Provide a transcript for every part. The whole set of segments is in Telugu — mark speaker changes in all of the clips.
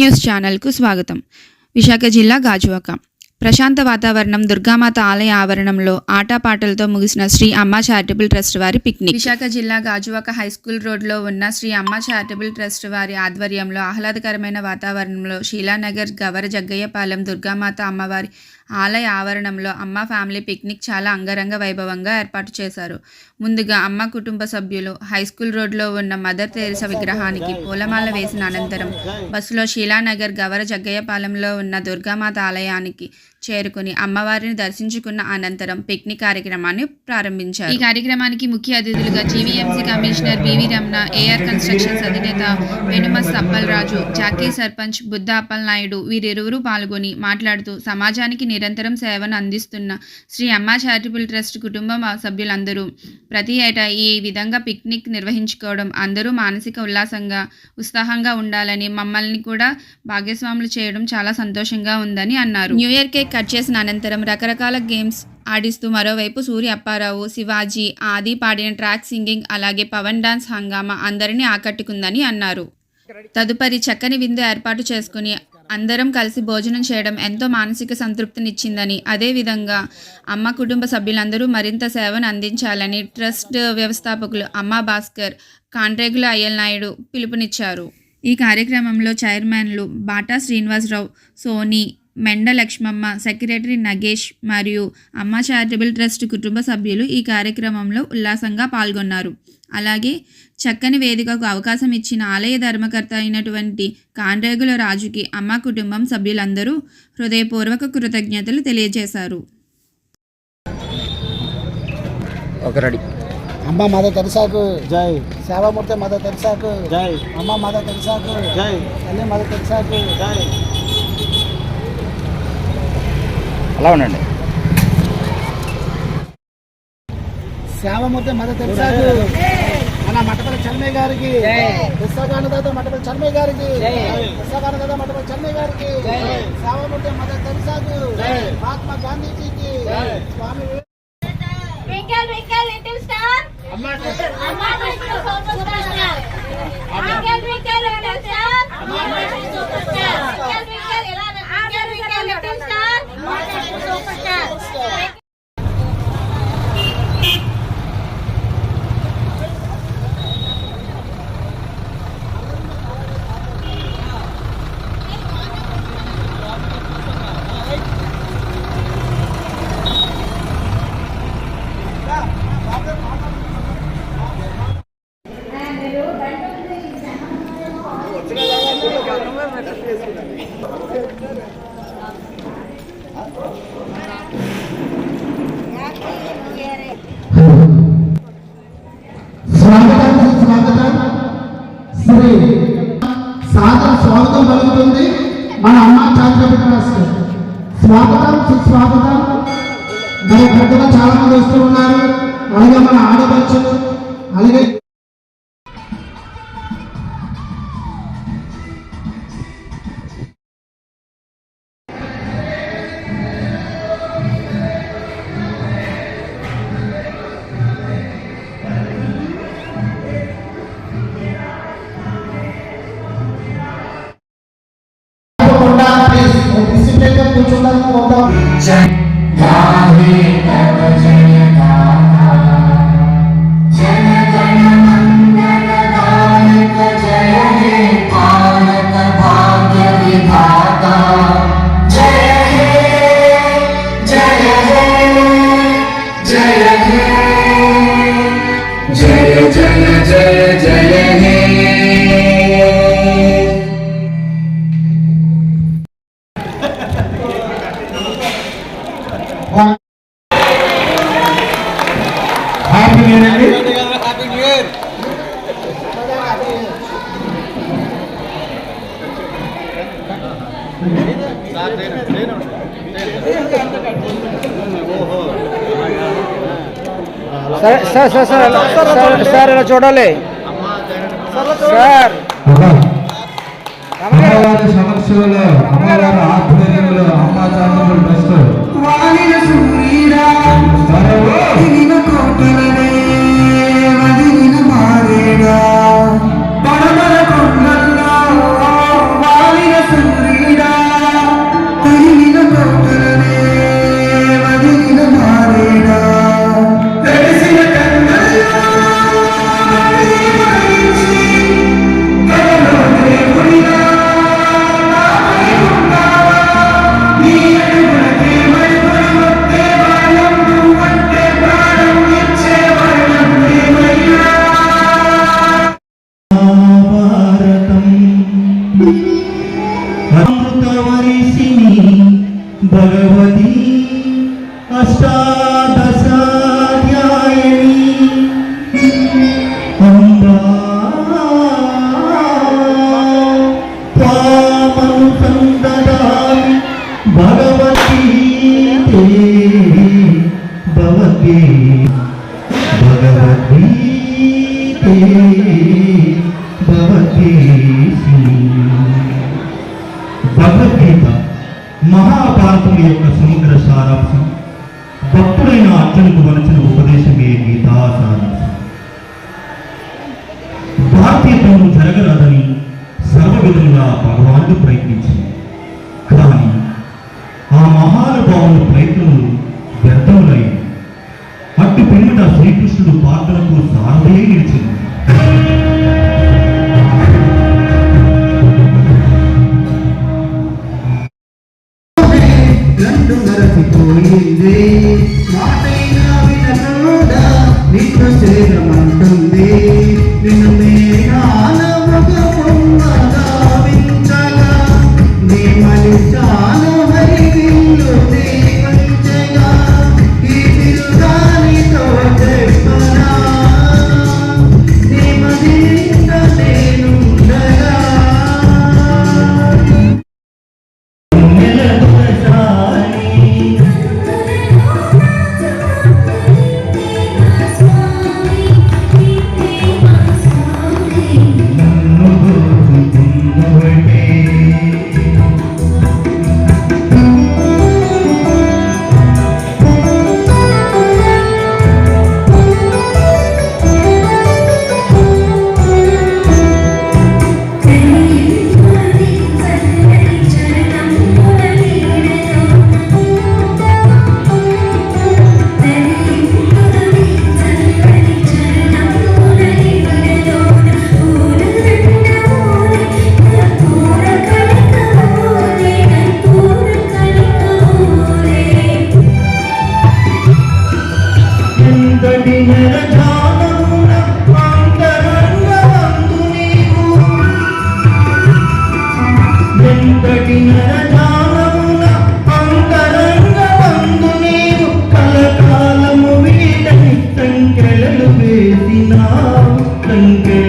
Speaker 1: న్యూస్ ఛానల్కు స్వాగతం. విశాఖ జిల్లా గాజువాక. ప్రశాంత వాతావరణం దుర్గామాత ఆలయ ఆవరణంలో ఆటపాటలతో ముగిసిన శ్రీ అమ్మ చారిటబుల్ ట్రస్ట్ వారి పిక్నిక్. విశాఖ జిల్లా గాజువాక హై స్కూల్ రోడ్లో ఉన్న శ్రీ అమ్మ చారిటబుల్ ట్రస్ట్ వారి ఆధ్వర్యంలో ఆహ్లాదకరమైన వాతావరణంలో శీలానగర్ గవర జగ్గయ్యపాలెం దుర్గామాత అమ్మవారి ఆలయ ఆవరణంలో అమ్మ ఫ్యామిలీ పిక్నిక్ చాలా అంగరంగ వైభవంగా ఏర్పాటు చేశారు. ముందుగా అమ్మ కుటుంబ సభ్యులు హై స్కూల్ రోడ్లో ఉన్న మదర్ తెరిసా విగ్రహానికి పూలమాల వేసిన అనంతరం బస్సులో శీలానగర్ గవర జగ్గయ్యపాలెంలో ఉన్న దుర్గామాత ఆలయానికి చేరుకుని అమ్మవారిని దర్శించుకున్న అనంతరం పిక్నిక్ కార్యక్రమాన్ని ప్రారంభించారు. ఈ కార్యక్రమానికి ముఖ్య అతిథులుగా GVMC commissioner BV Ramana AR constructions అధినేత వెనుమస్ అప్పలరాజు జాకీ సర్పంచ్ బుద్ధ అప్పలనాయుడు వీరిరువురు పాల్గొని మాట్లాడుతూ సమాజానికి నిరంతరం సేవను అందిస్తున్న శ్రీ అమ్మ చారిటబుల్ ట్రస్ట్ కుటుంబ సభ్యులందరూ ప్రతి ఏటా ఈ విధంగా పిక్నిక్ నిర్వహించుకోవడం అందరూ మానసిక ఉల్లాసంగా ఉత్సాహంగా ఉండాలని మమ్మల్ని కూడా భాగస్వాములు చేయడం చాలా సంతోషంగా ఉందని అన్నారు. న్యూ ఇయర్ కేక్ కట్ చేసిన అనంతరం రకరకాల గేమ్స్ ఆడిస్తూ మరోవైపు సూర్య అప్పారావు శివాజీ ఆది పాడిన ట్రాక్ సింగింగ్ అలాగే పవన్ డాన్స్ హంగామా అందరినీ ఆకట్టుకుందని అన్నారు. తదుపరి చక్కని విందు ఏర్పాటు చేసుకుని అందరం కలిసి భోజనం చేయడం ఎంతో మానసిక సంతృప్తినిచ్చిందని అదేవిధంగా అమ్మ కుటుంబ సభ్యులందరూ మరింత సేవను అందించాలని ట్రస్ట్ వ్యవస్థాపకులు అమ్మ భాస్కర్ కాంట్రేగుల అయ్యనాయుడు పిలుపునిచ్చారు. ఈ కార్యక్రమంలో చైర్మన్లు బాటా శ్రీనివాసరావు సోని మెండ లక్ష్మమ్మ సెక్రటరీ నగేష్ మరియు అమ్మ చారిటబుల్ ట్రస్ట్ కుటుంబ సభ్యులు ఈ కార్యక్రమంలో ఉల్లాసంగా పాల్గొన్నారు. అలాగే చక్కని వేదికకు అవకాశం ఇచ్చిన ఆలయ ధర్మకర్త అయినటువంటి కాండ్రేగుల రాజుకి అమ్మ కుటుంబం సభ్యులందరూ హృదయపూర్వక కృతజ్ఞతలు తెలియజేశారు.
Speaker 2: అమ్మ మద తెరిసాకు.
Speaker 3: జై.
Speaker 2: సేవామూర్తి తెరిసాకు.
Speaker 3: జై.
Speaker 2: అమ్మ తెరిసాకు.
Speaker 3: జై.
Speaker 2: తల్లి తెరిసాకు.
Speaker 3: జై. అలా ఉండండి.
Speaker 2: సేవామూర్తి తెరిసాకు. మన మట్టపల్లి చన్మయ్య గారికి విశాఖానదాత మట్టపల్లి చన్మయ్య గారికి విశాఖానదాత మట్టపల్లి చన్మయ్య గారికి సేవామూర్తి మద తెరిసాకు మహాత్మా గాంధీజీకి స్వామి.
Speaker 4: Amma superstar.
Speaker 5: సాదర స్వాగతం పలుకుతుంది. మన అమ్మ చారిటబుల్ ట్రస్ట్ స్వాగతం సుస్వాగతం. మరి పెద్దగా చాలా మంది వస్తూ ఉన్నారు. అలాగే మన ఆడపడుచులు అలాగే న్యూ ఇయర్ అండి
Speaker 3: sir sir sir sir sir sir ఇలా చూడాలి సార్
Speaker 6: అమ్మవారి సమక్షంలో అమ్మవారి ఆధ్వర్యంలో అమ్మ ట్రస్ట్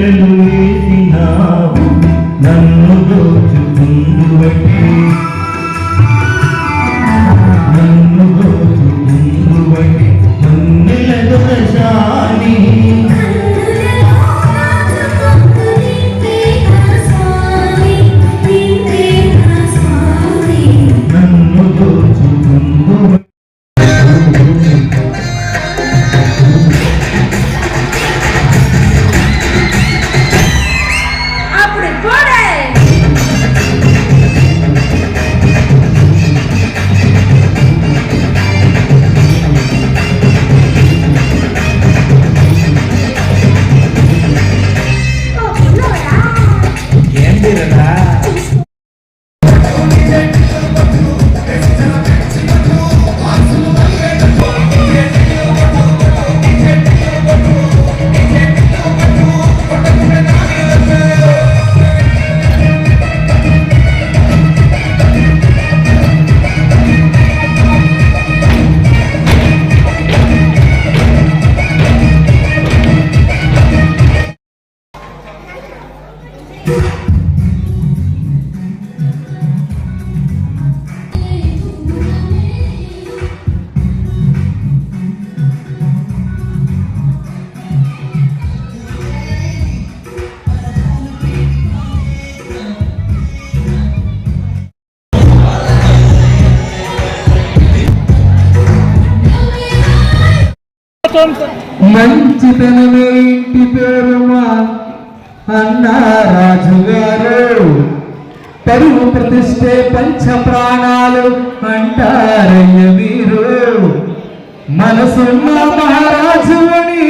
Speaker 4: Hallelujah. Hallelujah.
Speaker 6: మంచితనమే ఇంటి పేరు అన్నా రాజుగారు పరువు ప్రతిష్టే పంచ ప్రాణాలు అంటారయ్య మీరు మనసున్న
Speaker 2: మహారాజుని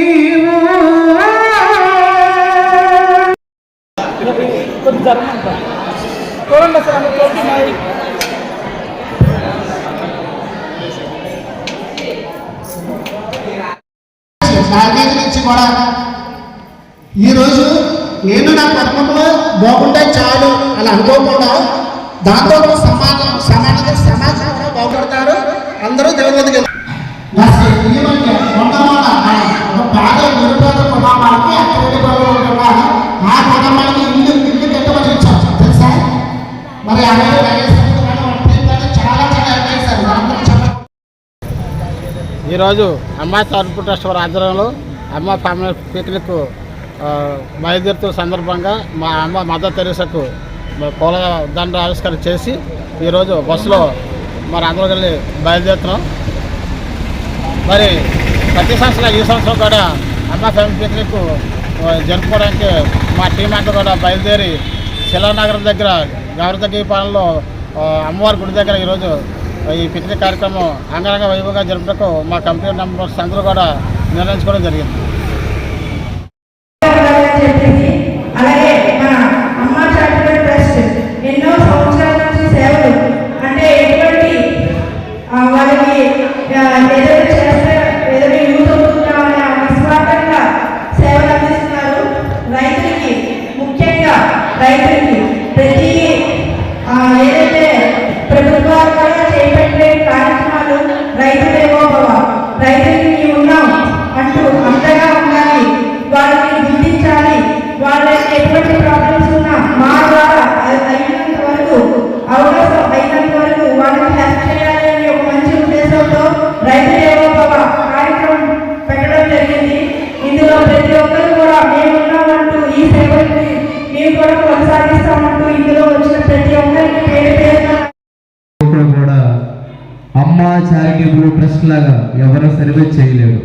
Speaker 2: మరి
Speaker 7: ఈరోజు అమ్మాయి తరపు ట్రస్ట్ వారి ఆధ్వర్యంలో
Speaker 8: అమ్మ ఫ్యామిలీ పిక్నిక్ బయలుదేరుతున్న సందర్భంగా మా అమ్మ మదర్ తెరీసకు పూల దండ ఆవిష్కరణ చేసి ఈరోజు బస్సులో మరి అందరూ వెళ్ళి బయలుదేరుతున్నాం. మరి ప్రతి సంవత్సరం ఈ సంవత్సరం కూడా అమ్మ ఫ్యామిలీ పిక్నిక్ జరుపుకోవడానికి మా టీం అంతా కూడా బయలుదేరి శిలానగరం దగ్గర గౌరదగ్గీపాలెంలో ఆ, అమ్మవారి గుడి దగ్గర ఈరోజు ఈ పిక్నిక్ కార్యక్రమం అంగరంగ వైభవంగా జరుపుటకు మా కంపెనీ మెంబర్స్ అందరూ కూడా నిర్ణయించుకోవడం జరిగింది.
Speaker 9: ట్రస్ట్
Speaker 6: లాగా ఎవరు సర్వే చేయలేరు.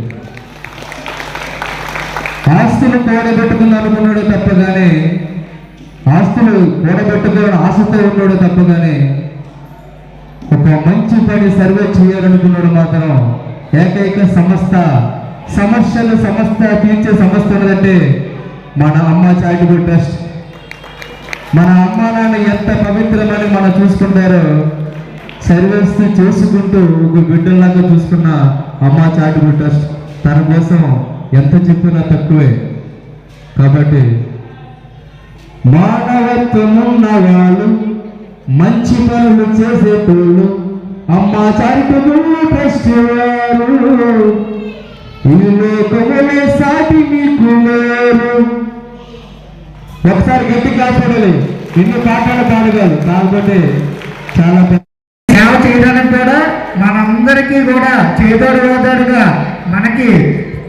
Speaker 6: ఆస్తులు కూడబెట్టుకుందాం అనుకున్నాడు తప్పగానే ఆస్తులు కూడబెట్టుకోవడం ఆశతో ఉన్నాడు తప్పగానే ఒక మంచి పని సర్వే చేయాలనుకున్నాడు మాత్రం ఏకైక సంస్థ సమస్యలు సంస్థ తీర్చే సంస్థ ఉన్నదంటే మన అమ్మ చారిటబుల్ ట్రస్ట్. మన అమ్మ నాన్న ఎంత పవిత్రమని మనం చూసుకుంటారో సర్వీస్ చేసుకుంటూ ఒక బిడ్డలాగా చూసుకున్న అమ్మ చారిటబుల్ ట్రస్ట్ తన కోసం ఎంత చెప్పినా తక్కువే. కాబట్టి మానవత్వమున్న వాళ్ళు మంచి పనులు చేసేటోళ్ళు అమ్మ చారిటబుల్ ట్రస్ట్ వారు ఈ లోకములే సాటి మీకు లేరు ఒకసారి గట్టి కాపాడాలి ఎన్ని కాపాడ పాడగాలి కాకపోతే చాలా పెద్ద
Speaker 3: చేయడానికి కూడా మనందరికీ కూడా చేదోడు వాదోడుగా మనకి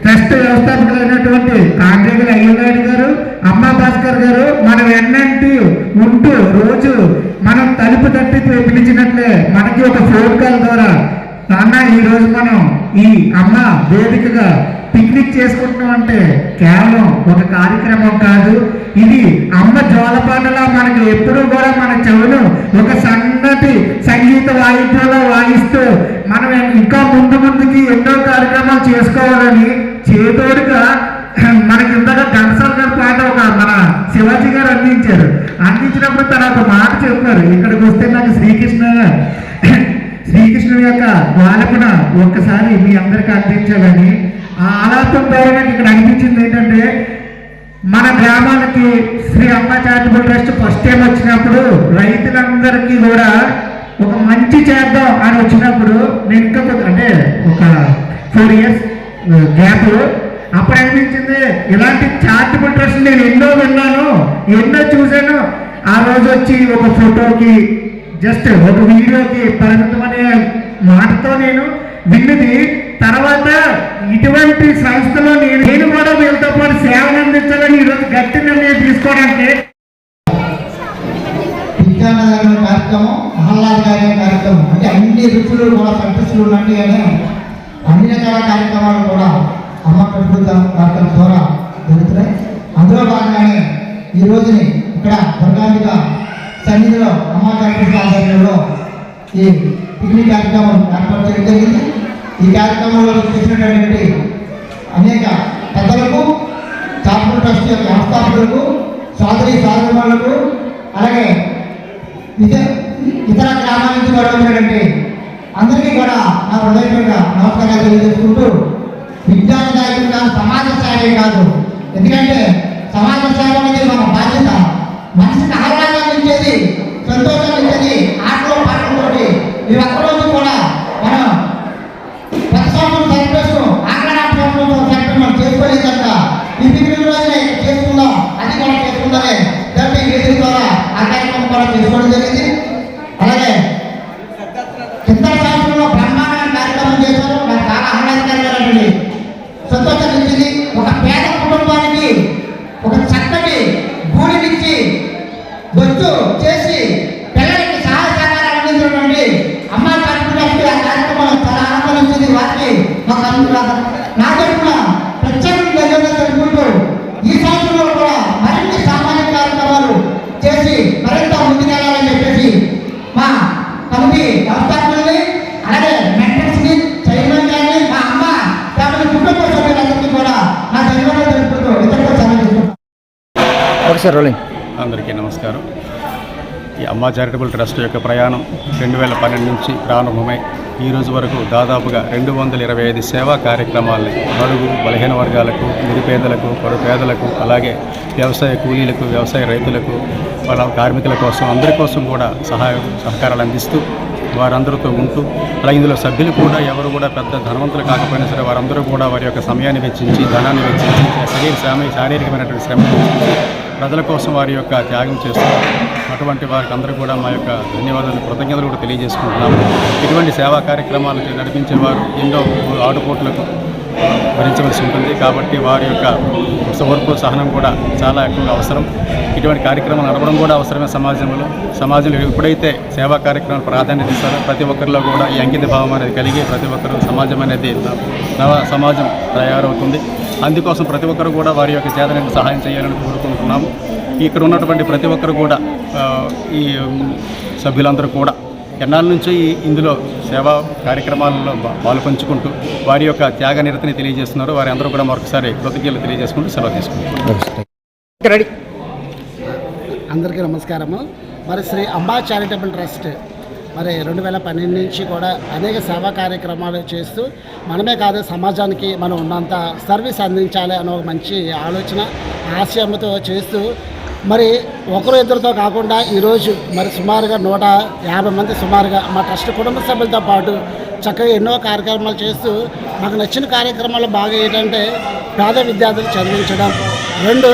Speaker 3: ట్రస్ట్ వ్యవస్థాపకులైనటువంటి కాంగ్రెస్ అయ్యనాయుడు గారు అమ్మ భాస్కర్ గారు మనం ఎన్నంటి ఉంటూ రోజు మనం తలుపు తట్టి పిలిచినట్లే మనకి ఒక ఫోన్ కాల్ ద్వారా నాన్న ఈ రోజు మనం ఈ అమ్మ వేదికగా పిక్నిక్ చేసుకుంటున్నాం అంటే కేవలం ఒక కార్యక్రమం కాదు. ఇది అమ్మ జోలపాటలా మనకి ఎప్పుడూ కూడా మన చెవులు ఒక సన్నటి సంగీత వాయిద్యాలు వాయిస్తూ మనం ఇంకా ముందు ముందుకి ఎన్నో కార్యక్రమాలు చేసుకోవాలని చేతోడుగా మనకి ఇందాక ఘంటసాల గారి పాట ఒక మన శివాజీ గారు అందించారు. అందించినప్పుడు తన ఒక మాట చెప్పారు. ఇక్కడికి వస్తే నాకు శ్రీకృష్ణ శ్రీకృష్ణుడి యొక్క బాలకున ఒక్కసారి మీ అందరికి అందించాలని ఆ ఆలాపం ద్వారా నాకు ఇక్కడ అనిపించింది ఏంటంటే మన గ్రామాలకి Shri Amma charitable trust first time వచ్చినప్పుడు రైతులందరికీ కూడా ఒక మంచి చేద్దాం అని వచ్చినప్పుడు నేను ఇంకా అంటే ఒక ఫోర్ ఇయర్స్ గ్యాప్ అప్పుడు అనిపించింది ఇలాంటి చారిటబుల్ ట్రస్ట్ నేను ఎన్నో విన్నాను ఎన్నో చూశాను. ఆ రోజు వచ్చి ఒక ఫోటోకి జస్ట్ ఒక వీడియోకి పరిమితం అనే మాటతో నేను విన్నది తర్వాత ఇటువంటి సంస్థలో నేను నేను కూడా వీళ్ళతో పాటు సేవలు అందించాలని ఈరోజు గట్టి నిర్ణయం తీసుకోవడానికి
Speaker 5: విద్యానగరం కార్యక్రమం ఆహ్లాద గారి కార్యక్రమం. అంటే అన్ని రుచులు కూడా సంతృష్టులు ఉన్నట్టుగానే అన్ని రకాల కార్యక్రమాలు కూడా అమ్మ కట్టుకుంట కార్యక్రమం ద్వారా జరుగుతున్నాయి. అందులో భాగంగానే ఈ రోజుని ఇక్కడ దుర్గాంబిక సన్నిధిలో అమ్మ కార్యక్రమం ఆధ్వర్యంలో ఈ పిక్నిక్ కార్యక్రమం ఏర్పాటు చేయడం జరిగింది. ఈ కార్యక్రమంలో చేసినటువంటి అనేక పెద్దలకు చార్టల్ ట్రస్ట్ యొక్క వ్యవస్థాపకులకు సోదరి సోదరులకు అలాగే ఇతర గ్రామాల నుంచి కూడా వచ్చినటువంటి అందరికీ కూడా నా హృదయపూర్వక నమస్కారాలు తెలియజేసుకుంటూ విద్యాదాయకం కాదు సమాజ సేవే కాదు. ఎందుకంటే సమాజ సేవ అనేది మన బాధ్యత. మనిషికి ఆహ్లాదాన్ని ఇచ్చేది సంతోషం ఇచ్చేది ఆటలో పాటలతోటి ఇవి ఒక్కరోజు కూడా మనం కార్యక్రమం చేసుకోవడం జరిగింది. అలాగే కింద సంవత్సరంలో బ్రహ్మాండమైన కార్యక్రమం చేశారు నాకు చాలా ఆహ్లాదకరంగా సంతోషాన్ని ఇచ్చింది ఒక ఓకే సార్ రోలింగ్
Speaker 10: అందరికీ నమస్కారం మా చారిటబుల్ ట్రస్ట్ యొక్క ప్రయాణం రెండు వేల పన్నెండు నుంచి ప్రారంభమై ఈ రోజు వరకు దాదాపుగా రెండు వందల ఇరవై ఐదు సేవా కార్యక్రమాలని బడుగు బలహీన వర్గాలకు నిరుపేదలకు పరుపేదలకు అలాగే వ్యవసాయ కూలీలకు వ్యవసాయ రైతులకు వాళ్ళ కార్మికుల కోసం అందరి కోసం కూడా సహాయం సహకారాలు అందిస్తూ వారందరితో ఉంటూ అలా ఇందులో సభ్యులు కూడా ఎవరు కూడా పెద్ద ధనవంతులు కాకపోయినా సరే వారందరూ కూడా వారి యొక్క సమయాన్ని వెచ్చించి ధనాన్ని వెచ్చించి శరీర శారీరకమైనటువంటి శ్రమ ప్రజల కోసం వారి యొక్క త్యాగం చేస్తున్నారు అటువంటి వారికి అందరూ కూడా మా యొక్క ధన్యవాదాలు కృతజ్ఞతలు కూడా తెలియజేసుకుంటున్నాము ఇటువంటి సేవా కార్యక్రమాలు నడిపించేవారు ఎన్నో ఆటుపోట్లకు భరించవలసి ఉంటుంది. కాబట్టి వారి యొక్క ఓర్పు సహనం కూడా చాలా ఎక్కువగా అవసరం. ఇటువంటి కార్యక్రమాలు నడవడం కూడా అవసరమే సమాజంలో. సమాజంలో ఎప్పుడైతే సేవా కార్యక్రమాలు ప్రాధాన్యత ఇస్తారో ప్రతి ఒక్కరిలో కూడా ఈ అంకిత భావం అనేది కలిగి ప్రతి ఒక్కరూ సమాజం అనేది నవ సమాజం తయారవుతుంది. అందుకోసం ప్రతి ఒక్కరు కూడా వారి యొక్క చేతనైన సహాయం చేయాలని కోరుకుంటున్నాము. ఇక్కడ ఉన్నటువంటి ప్రతి ఒక్కరు కూడా ఈ సభ్యులందరూ కూడా ఎన్నాళ్ళ నుంచి ఈ ఇందులో సేవా కార్యక్రమాలలో పాలు పంచుకుంటూ వారి యొక్క త్యాగ నిరతిని తెలియజేస్తున్నారు. వారి అందరూ కూడా మరొకసారి కృతజ్ఞతలు తెలియజేసుకుంటూ సెలవు తీసుకుంటున్నారు
Speaker 5: రెడీ
Speaker 2: అందరికీ నమస్కారము. మరి శ్రీ అంబా చారిటబుల్ ట్రస్ట్ మరి రెండు వేల పన్నెండు నుంచి కూడా అనేక సేవా కార్యక్రమాలు చేస్తూ మనమే కాదు సమాజానికి మనం ఉన్నంత సర్వీస్ అందించాలి అనే ఒక మంచి ఆలోచన ఆశయంతో చేస్తూ మరి ఒకరు ఇద్దరితో కాకుండా ఈరోజు మరి సుమారుగా నూట యాభై మంది సుమారుగా మా ట్రస్ట్ కుటుంబ సభ్యులతో పాటు చక్కగా ఎన్నో కార్యక్రమాలు చేస్తూ మాకు నచ్చిన కార్యక్రమాలు బాగా ఏంటంటే పేద విద్యార్థులు చదివించడం. రెండు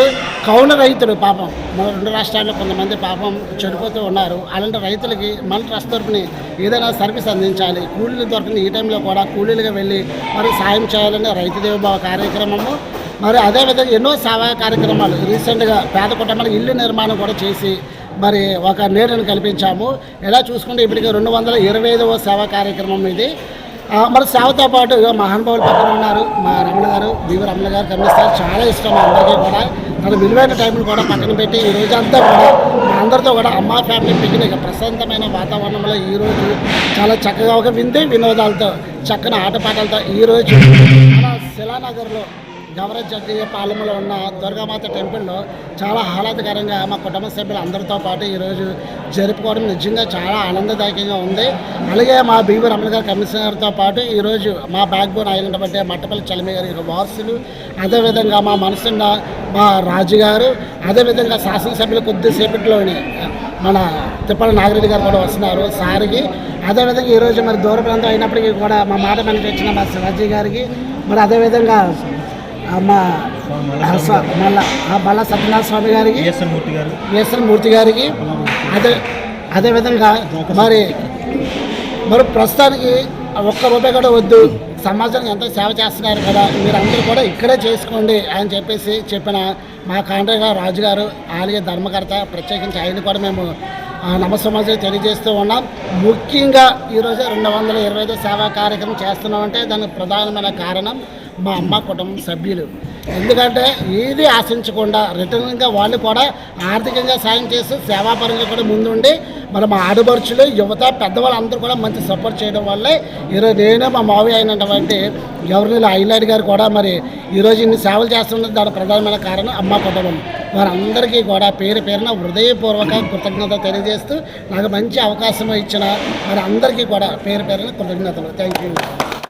Speaker 2: కౌల రైతులు పాపం. మన రెండు రాష్ట్రాల్లో కొంతమంది పాపం చెడిపోతూ ఉన్నారు. అలాంటి రైతులకి మన ట్రస్ట్ తరఫున ఏదైనా సర్వీస్ అందించాలి. కూలీలు దొరకని ఈ టైంలో కూడా కూలీలుగా వెళ్ళి మరి సాయం చేయాలని రైతు దేవభావ కార్యక్రమము. మరి అదేవిధంగా ఎన్నో సేవా కార్యక్రమాలు రీసెంట్గా పేద కుటుంబాలకు ఇల్లు నిర్మాణం కూడా చేసి మరి ఒక నీడను కల్పించాము. ఎలా చూసుకుంటే ఇప్పటికే రెండు వందల ఇరవై ఐదవ సేవా కార్యక్రమం ఇది. మరి సేవతో పాటు మహానుభావులు పక్కన ఉన్నారు. మా రమణ గారు బీవీ రమణ గారు కమిస్తారు చాలా ఇష్టం అందరికీ కూడా. తన విలువైన టైంను కూడా పక్కన పెట్టి ఈ రోజంతా కూడా అందరితో కూడా అమ్మ ఫ్యామిలీ పిక్నిక్ ప్రశాంతమైన వాతావరణంలో ఈ రోజు చాలా చక్కగా ఒక విందే వినోదాలతో చక్కని ఆటపాటలతో ఈ రోజు మన శిలానగర్లో గవరజగ్గయ్య పాలెంలో ఉన్న దుర్గామాత టెంపుల్లో చాలా ఆహ్లాదకరంగా మా కుటుంబ సభ్యులు అందరితో పాటు ఈరోజు జరుపుకోవడం నిజంగా చాలా ఆనందదాయకంగా ఉంది. అలాగే మా బీవీ రమణ గారి కమిషనర్తో పాటు ఈరోజు మా బ్యాక్ బోన్ అయినటువంటి మట్టపల్లి చలమి గారి వారసులు అదేవిధంగా మా మనసున్న మా రాజు గారు అదేవిధంగా శాసనసభ్యులు కొద్దిసేపట్లోని మన తిప్పల నాగిరెడ్డి గారు కూడా వస్తున్నారు సార్కి. అదేవిధంగా ఈరోజు మరి దూర ప్రాంతం అయినప్పటికీ కూడా మా మాట మనకి వచ్చిన మా శివాజీ గారికి మరి అదేవిధంగా మా సత్యనారాయణ స్వామి గారికి విఎస్ఎన్ మూర్తి గారికి అదే అదేవిధంగా మరి మరి ప్రస్తుతానికి ఒక్క రూపాయి కూడా వద్దు. సమాజానికి ఎంతో సేవ చేస్తున్నారు కదా మీరు అందరూ కూడా ఇక్కడే చేసుకోండి అని చెప్పేసి చెప్పిన మా కాండ్రగా రాజు గారు ఆలయ ధర్మకర్త ప్రత్యేకించి ఆయన కూడా మేము నమస్సమాజం తెలియజేస్తూ ఉన్నాం. ముఖ్యంగా ఈరోజు రెండు వందల ఇరవై ఐదు సేవా కార్యక్రమం చేస్తున్నామంటే దానికి ప్రధానమైన కారణం మా అమ్మ కుటుంబం సభ్యులు. ఎందుకంటే ఏది ఆశించకుండా రిటర్న్గా వాళ్ళు కూడా ఆర్థికంగా సాయం చేస్తూ సేవాపరంగా కూడా ముందుండి మరి మా ఆడపడుచులు యువత పెద్దవాళ్ళు అందరూ కూడా మంచి సపోర్ట్ చేయడం వల్లే ఈరోజు నేను మా మావి అయినటువంటి గవర్నర్ ఐలాడ్ గారు కూడా మరి ఈరోజు ఇన్ని సేవలు చేస్తున్నది దాని ప్రధానమైన కారణం అమ్మ కుటుంబం. వారందరికీ కూడా పేరు పేరున హృదయపూర్వక కృతజ్ఞత తెలియజేస్తూ నాకు మంచి అవకాశం ఇచ్చిన వారందరికీ అందరికీ కూడా పేరు పేరున కృతజ్ఞతలు. Thank you